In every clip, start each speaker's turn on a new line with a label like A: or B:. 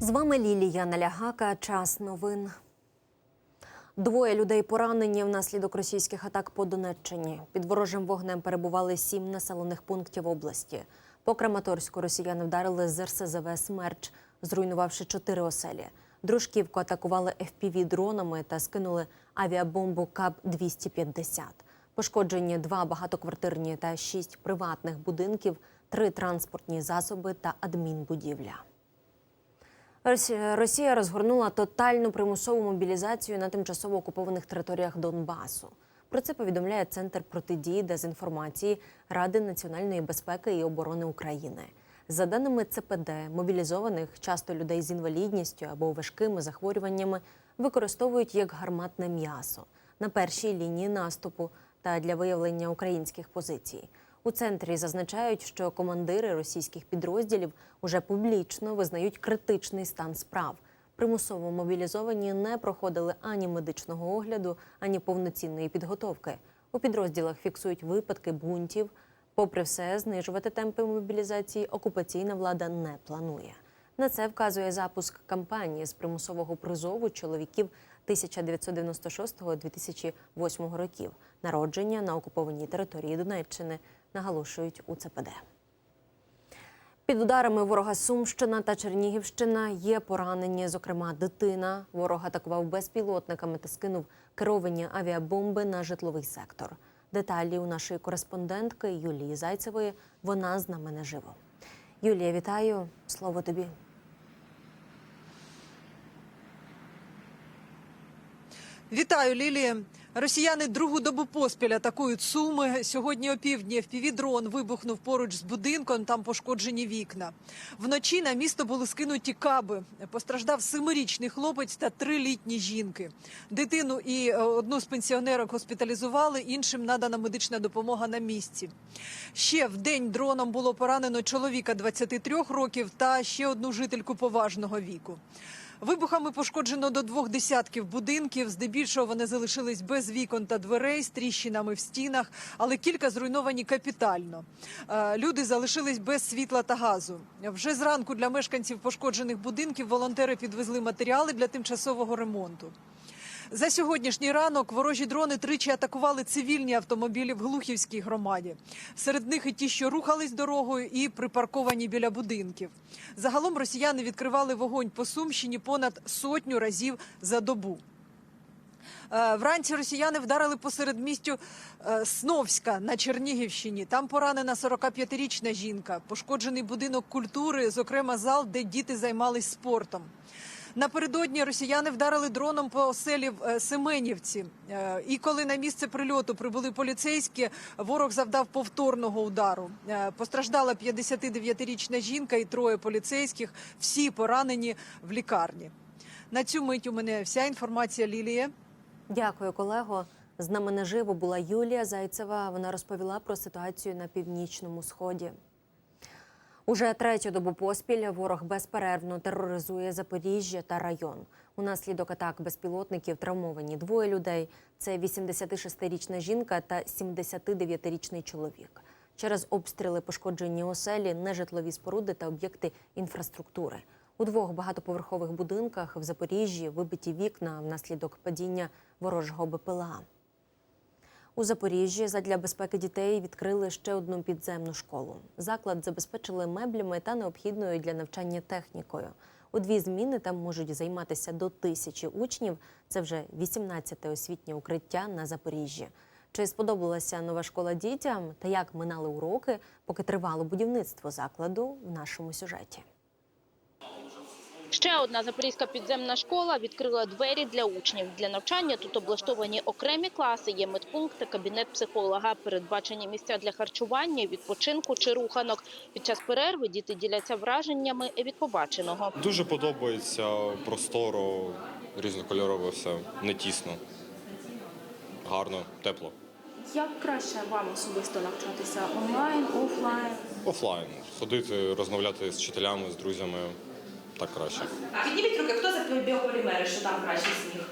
A: З вами Лілія Налягака. Час новин. Двоє людей поранені внаслідок російських атак по Донеччині. Під ворожим вогнем перебували сім населених пунктів області. По Краматорську росіяни вдарили з РСЗВ «Смерч», зруйнувавши чотири оселі. Дружківку атакували FPV-дронами та скинули авіабомбу КАБ-250. Пошкоджені два багатоквартирні та шість приватних будинків, три транспортні засоби та адмінбудівля. Росі- Росія розгорнула тотальну примусову мобілізацію на тимчасово окупованих територіях Донбасу. Про це повідомляє Центр протидії дезінформації Ради національної безпеки і оборони України. За даними ЦПД, мобілізованих, часто людей з інвалідністю або важкими захворюваннями, використовують як гарматне м'ясо на першій лінії наступу та для виявлення українських позицій. У центрі зазначають, що командири російських підрозділів уже публічно визнають критичний стан справ. Примусово мобілізовані не проходили ані медичного огляду, ані повноцінної підготовки. У підрозділах фіксують випадки бунтів. Попри все, знижувати темпи мобілізації окупаційна влада не планує. На це вказує запуск кампанії з примусового призову чоловіків 1996-2008 років, народження на окупованій території Донеччини, наголошують у ЦПД. Під ударами ворога Сумщина та Чернігівщина є поранені, зокрема дитина. Ворог атакував безпілотниками та скинув керовані авіабомби на житловий сектор. Деталі у нашої кореспондентки Юлії Зайцевої. Вона з нами наживо. Юлія, вітаю. Слово тобі.
B: Вітаю, Лілія. Росіяни другу добу поспіль атакують суми. Сьогодні опівдні ФПВ-дрон вибухнув поруч з будинком. Там пошкоджені вікна. Вночі на місто були скинуті каби. Постраждав семирічний хлопець та три літні жінки. Дитину і е, одну з пенсіонерок госпіталізували. Іншим надана медична допомога на місці. Ще в день дроном було поранено чоловіка 23 років та ще одну жительку поважного віку. Вибухами пошкоджено до двох десятків будинків. Здебільшого вони залишились без вікон та дверей з тріщинами в стінах, але кілька зруйновані капітально. Е, Люди залишились без світла та газу. Вже зранку для мешканців пошкоджених будинків волонтери підвезли матеріали для тимчасового ремонту. За сьогоднішній ранок ворожі дрони тричі атакували цивільні автомобілі в Глухівській громаді. Серед них і ті, що рухались дорогою, і припарковані біля будинків. Загалом росіяни відкривали вогонь по Сумщині понад сотню разів за добу. Е, Вранці росіяни вдарили посеред містю е, Сновська на Чернігівщині. Там поранена 45-річна жінка, пошкоджений будинок культури, зокрема зал, де діти займались спортом. Напередодні росіяни вдарили дроном по оселі в е, Семенівці. Е, І коли на місце прильоту прибули поліцейські, ворог завдав повторного удару. Е, Постраждала 59-річна жінка і троє поліцейських. Всі поранені в лікарні. На цю мить у мене вся інформація Лілія.
A: Дякую, колего. З нами наживо була Юлія Зайцева. Вона розповіла про ситуацію на північному сході. Уже третю добу поспіль ворог безперервно тероризує Запоріжжя та район. Унаслідок атак безпілотників травмовані двоє людей. Це 86-річна жінка та 79-річний чоловік. Через обстріли пошкоджені оселі, нежитлові споруди та об'єкти інфраструктури. У двох багатоповерхових будинках в Запоріжжі вибиті вікна внаслідок падіння ворожого БПЛА. У Запоріжжі задля безпеки дітей відкрили ще одну підземну школу. Заклад забезпечили меблями та необхідною для навчання технікою. У дві зміни там можуть займатися до тисячі учнів. Це вже 18-те освітнє укриття на Запоріжжі. Чи сподобалася нова школа дітям та як минали уроки, поки тривало будівництво закладу в нашому сюжеті?
C: Ще одна запорізька підземна школа відкрила двері для учнів. Для навчання тут облаштовані окремі класи, є медпункт та кабінет психолога. Передбачені місця для харчування, відпочинку чи руханок. Під час перерви діти діляться враженнями від побаченого.
D: Дуже подобається просторо, різнокольорово все, не тісно. Гарно, тепло.
E: Як краще вам особисто навчатися онлайн, офлайн?
D: Офлайн. Ходити, розмовляти з вчителями, з друзями так краще.
F: Підніміть руки, хто за біополімери, що там краще сніг?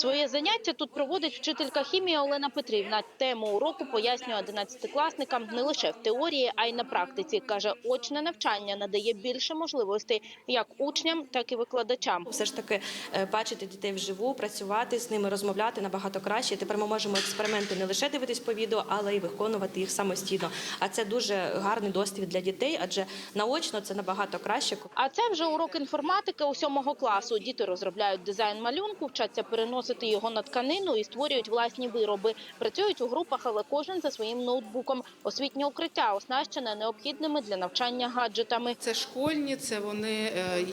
C: Своє заняття тут проводить вчителька хімії Олена Петрівна. Тему уроку пояснює одинадцятикласникам не лише в теорії, а й на практиці. Каже, очне навчання надає більше можливостей як учням, так і викладачам.
F: Все ж таки е, бачити дітей вживу, працювати з ними, розмовляти набагато краще. Тепер ми можемо експерименти не лише дивитись по відео, але й виконувати їх самостійно. А це дуже гарний досвід для дітей, адже наочно це набагато краще.
C: А це вже урок інформатики у сьомого класу. Діти розробляють дизайн малюнку, вчаться переносити його на тканину і створюють власні вироби. Працюють у групах, але кожен за своїм ноутбуком. Освітнє укриття оснащене необхідними для навчання гаджетами.
G: Це школьні, це вони е,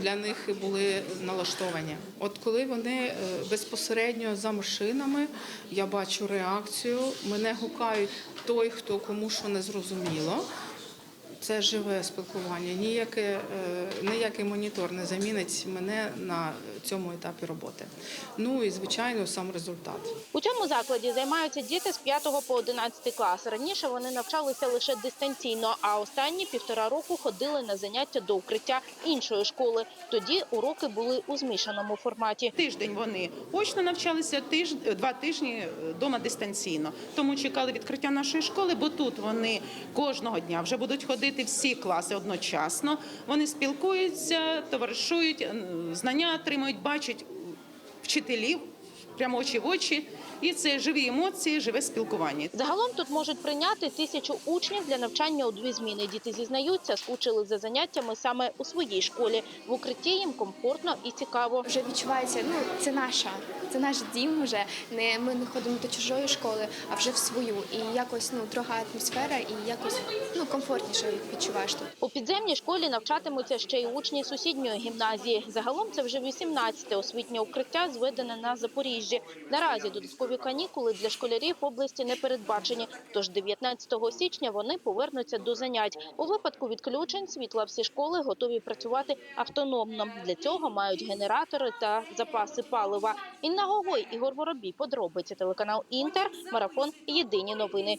G: для них були налаштовані. От коли вони е, безпосередньо за машинами, я бачу реакцію. Мене гукають той, хто кому що не зрозуміло. Це живе спілкування. Ніяке, е, ніякий монітор не замінить мене на цьому етапі роботи. Ну і звичайно, сам результат.
C: У цьому закладі займаються діти з 5 по 11 клас. Раніше вони навчалися лише дистанційно, а останні півтора року ходили на заняття до укриття іншої школи. Тоді уроки були у змішаному форматі.
H: Тиждень вони очно навчалися, тиж... два тижні вдома дистанційно. Тому чекали відкриття нашої школи, бо тут вони кожного дня вже будуть ходити всі класи одночасно. Вони спілкуються, товаришують, е, знання отримують, бачать вчителів прямо очі в очі. І це живі емоції, живе спілкування.
C: Загалом тут можуть прийняти тисячу учнів для навчання у дві зміни. Діти зізнаються, скучили за заняттями саме у своїй школі. В укритті їм комфортно і цікаво.
I: вже відчувається, ну це наша, це наш дім. Вже не ми не ходимо до чужої школи, а вже в свою. І якось ну друга атмосфера, і якось ну комфортніше відчуваєш тут.
C: У підземній школі навчатимуться ще й учні сусідньої гімназії. Загалом це вже 18-те освітнє укриття, зведене на Запоріжжі. Наразі додаткові канікули для школярів області не передбачені. Тож 19 січня вони повернуться до занять. У випадку відключень світла всі школи готові працювати автономно. Для цього мають генератори та запаси палива. Інна Гогой, Ігор Воробій, подробиці телеканал Інтер, марафон. Єдині новини.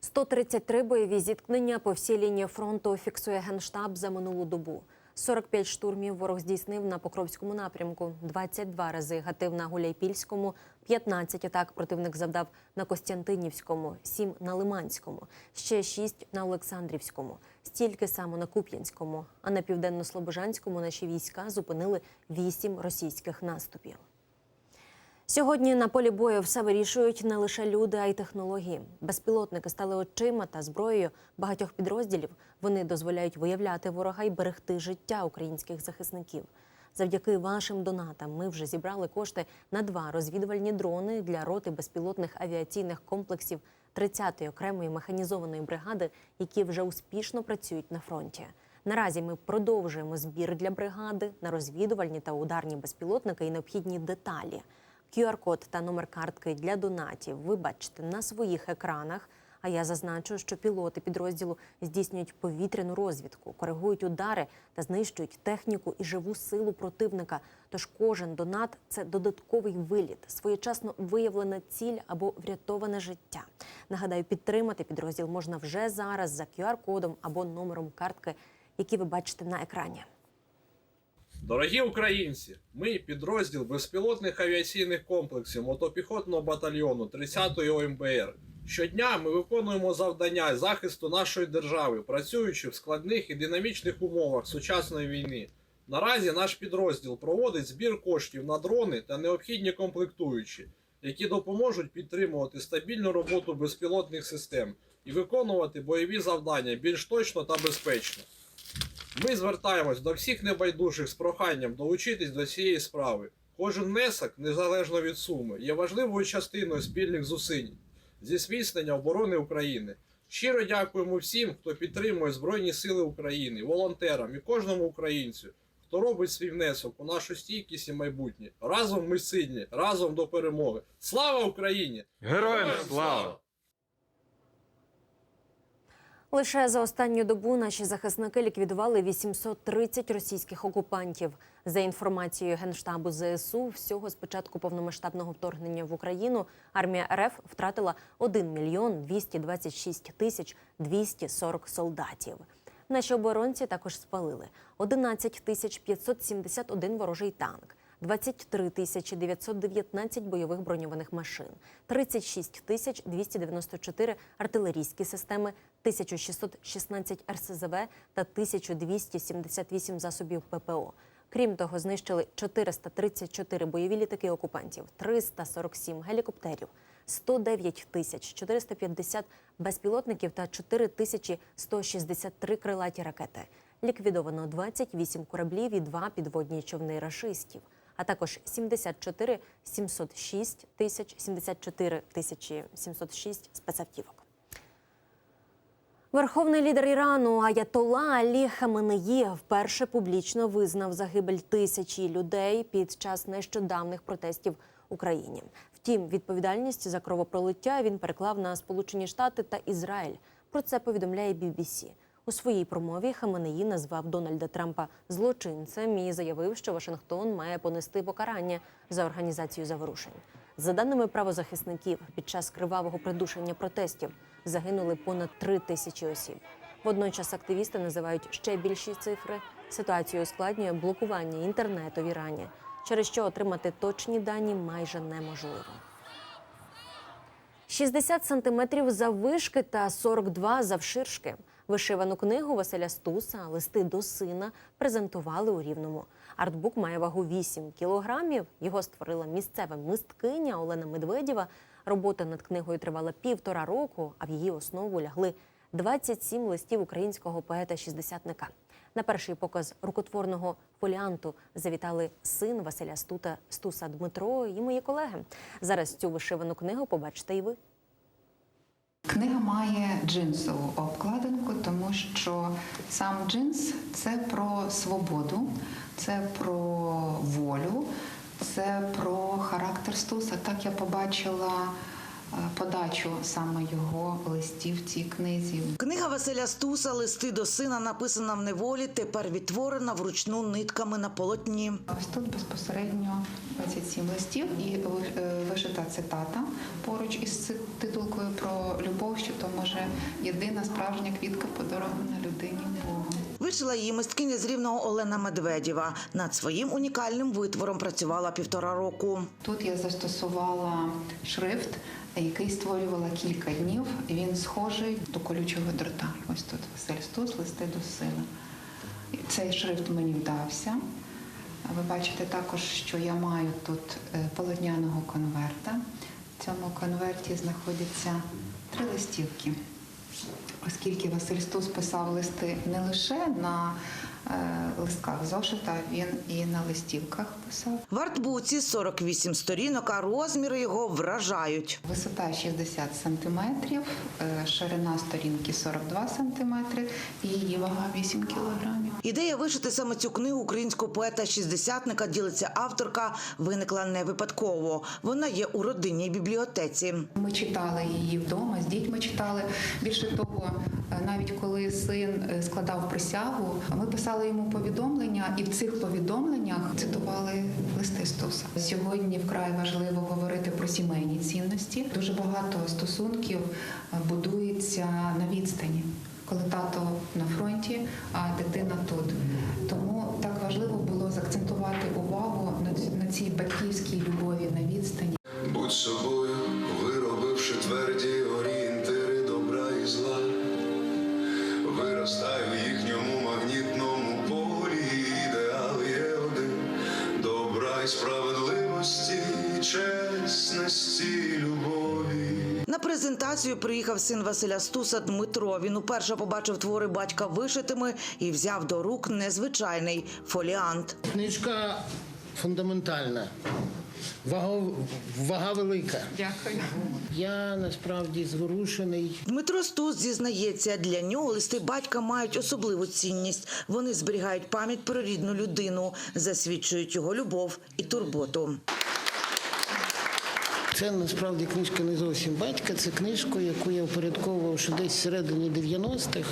A: 133 бойові зіткнення по всій лінії фронту фіксує генштаб за минулу добу. 45 штурмів ворог здійснив на Покровському напрямку, 22 рази гатив на Гуляйпільському, 15 атак противник завдав на Костянтинівському, 7 на Лиманському, ще 6 на Олександрівському, стільки само на Куп'янському. А на південно-слобожанському наші війська зупинили 8 російських наступів. Сьогодні на полі бою все вирішують не лише люди, а й технології. Безпілотники стали очима та зброєю багатьох підрозділів. Вони дозволяють виявляти ворога і берегти життя українських захисників. Завдяки вашим донатам ми вже зібрали кошти на два розвідувальні дрони для роти безпілотних авіаційних комплексів 30-ї окремої механізованої бригади, які вже успішно працюють на фронті. Наразі ми продовжуємо збір для бригади на розвідувальні та ударні безпілотники і необхідні деталі. QR-код та номер картки для донатів ви бачите на своїх екранах. А я зазначу, що пілоти підрозділу здійснюють повітряну розвідку, коригують удари та знищують техніку і живу силу противника. Тож кожен донат це додатковий виліт, своєчасно виявлена ціль або врятоване життя. Нагадаю, підтримати підрозділ можна вже зараз за QR-кодом або номером картки, які ви бачите на екрані.
J: Дорогі українці, ми підрозділ безпілотних авіаційних комплексів мотопіхотного батальйону 30-ї ОМБР. Щодня ми виконуємо завдання захисту нашої держави, працюючи в складних і динамічних умовах сучасної війни. Наразі наш підрозділ проводить збір коштів на дрони та необхідні комплектуючі, які допоможуть підтримувати стабільну роботу безпілотних систем і виконувати бойові завдання більш точно та безпечно. Ми звертаємось до всіх небайдужих з проханням долучитись до цієї справи. Кожен внесок, незалежно від суми, є важливою частиною спільних зусиль зі зміцнення оборони України. Щиро дякуємо всім, хто підтримує Збройні Сили України, волонтерам і кожному українцю, хто робить свій внесок у нашу стійкість і майбутнє. Разом ми сильні, разом до перемоги. Слава Україні!
K: Героям слава!
A: Лише за останню добу наші захисники ліквідували 830 російських окупантів. За інформацією Генштабу ЗСУ, всього з початку повномасштабного вторгнення в Україну армія РФ втратила 1 мільйон 226 тисяч 240 солдатів. Наші оборонці також спалили 11 тисяч 571 ворожий танк, 23 тисячі 919 бойових броньованих машин, 36 тисяч 294 артилерійські системи, 1616 РСЗВ та 1278 засобів ППО. Крім того, знищили 434 бойові літаки окупантів, 347 гелікоптерів, 109 тисяч 450 безпілотників та 4 тисячі 163 крилаті ракети. Ліквідовано 28 кораблів і 2 підводні човни рашистів, а також 74 706 тисяч 74 тисячі 706 спецавтівок. Верховний лідер Ірану Аятолла Алі Хаменеї вперше публічно визнав загибель тисячі людей під час нещодавних протестів в Україні. Втім, відповідальність за кровопролиття він переклав на Сполучені Штати та Ізраїль. Про це повідомляє BBC. У своїй промові Хаменеї назвав Дональда Трампа злочинцем і заявив, що Вашингтон має понести покарання за організацію заворушень. За даними правозахисників, під час кривавого придушення протестів загинули понад три тисячі осіб. Водночас активісти називають ще більші цифри. Ситуацію ускладнює блокування інтернету в Ірані, через що отримати точні дані майже неможливо. 60 сантиметрів заввишки та 42 завширшки. Вишивану книгу Василя Стуса Листи до сина презентували у Рівному. Артбук має вагу 8 кілограмів. Його створила місцева мисткиня Олена Медведєва. Робота над книгою тривала півтора року, а в її основу лягли 27 листів українського поета-шістдесятника. На перший показ рукотворного фоліанту завітали син Василя Стута Стуса Дмитро і мої колеги. Зараз цю вишивану книгу побачите і ви.
K: Книга має джинсову обкладинку, тому що сам джинс це про свободу, це про волю, це про характер Стуса. Так я побачила подачу саме його листів в цій книзі.
L: Книга Василя Стуса Листи до сина написана в неволі, тепер відтворена вручну нитками на полотні.
K: Ось тут безпосередньо 27 листів і е, вишита цитата поруч із титулкою про любов, що то може єдина справжня квітка подарована людині Богом.
L: Вишила її мисткиня з рівного Олена Медведєва. Над своїм унікальним витвором працювала півтора року.
K: Тут я застосувала шрифт, який створювала кілька днів. Він схожий до колючого дрота. Ось тут Василь Стус, листи до сина. Цей шрифт мені вдався. Ви бачите також, що я маю тут е, полотняного конверта. В цьому конверті знаходяться три листівки. Оскільки Василь Стус писав листи не лише на листках зошита, він і на листівках писав.
L: В артбуці 48 сторінок, а розміри його вражають.
K: Висота 60 сантиметрів, е, ширина сторінки 42 сантиметри і її вага 8 кілограмів.
L: Ідея вишити саме цю книгу українського поета-шістдесятника ділиться авторка, виникла не випадково. Вона є у родинній бібліотеці.
K: Ми читали її вдома, з дітьми читали. Більше того, е, навіть коли син е, складав присягу, ми писали йому повідомлення, і в цих повідомленнях цитували листи Стуса. Сьогодні вкрай важливо говорити про сімейні цінності. Дуже багато стосунків е, будується на відстані. Коли тато на фронті, а дитина тут. Тому так важливо було заакцентувати увагу на цій батьківській любові
M: і справедливості, чесності, любові.
L: На презентацію приїхав син Василя Стуса Дмитро. Він уперше побачив твори батька вишитими і взяв до рук незвичайний фоліант.
N: Книжка фундаментальна. Вага, вага велика.
K: Дякую.
N: Я насправді зворушений.
L: Дмитро Стус зізнається, для нього листи батька мають особливу цінність. Вони зберігають пам'ять про рідну людину, засвідчують його любов і турботу.
N: Це насправді книжка не зовсім батька. Це книжка, яку я впорядковував ще десь всередині 90-х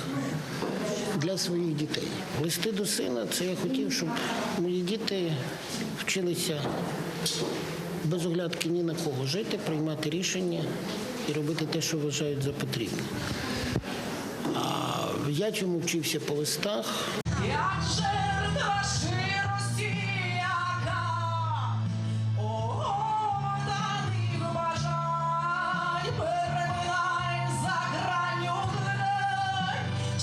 N: для своїх дітей. Листи до сина це я хотів, щоб мої діти вчилися без оглядки ні на кого жити, приймати рішення і робити те, що вважають за потрібне. А я чому вчився по листах?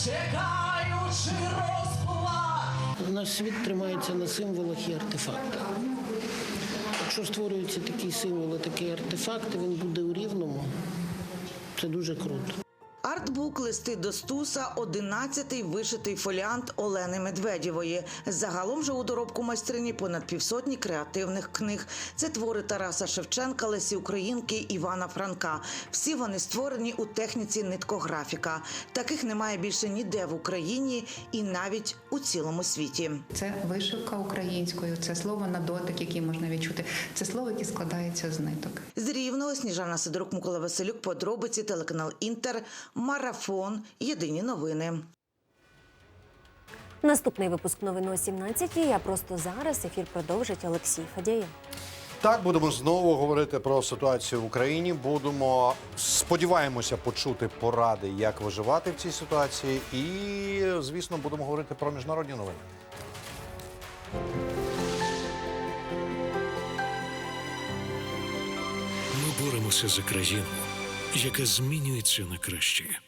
O: Чекаючи розплат.
N: Наш світ тримається на символах і артефактах. Якщо створюються такі символи, такі артефакти, він буде у рівному. Це дуже круто.
L: Артбук Листи до Стуса 11-й вишитий фоліант Олени Медведєвої. Загалом же у доробку майстрині понад півсотні креативних книг. Це твори Тараса Шевченка, Лесі Українки, Івана Франка. Всі вони створені у техніці ниткографіка. Таких немає більше ніде в Україні і навіть у цілому світі.
K: Це вишивка українською, це слово на дотик, який можна відчути. Це слово, яке складається з ниток.
L: З Рівного Сніжана Сидорук, Микола Василюк, подробиці, телеканал Інтер, Марафон, Єдині новини.
A: Наступний випуск новин о 17 Я просто зараз ефір продовжить Олексій Фадєєв.
P: Так, будемо знову говорити про ситуацію в Україні. Будемо сподіваємося почути поради, як виживати в цій ситуації. І, звісно, будемо говорити про міжнародні новини.
Q: Ми боремося за країну, яка змінюється на краще.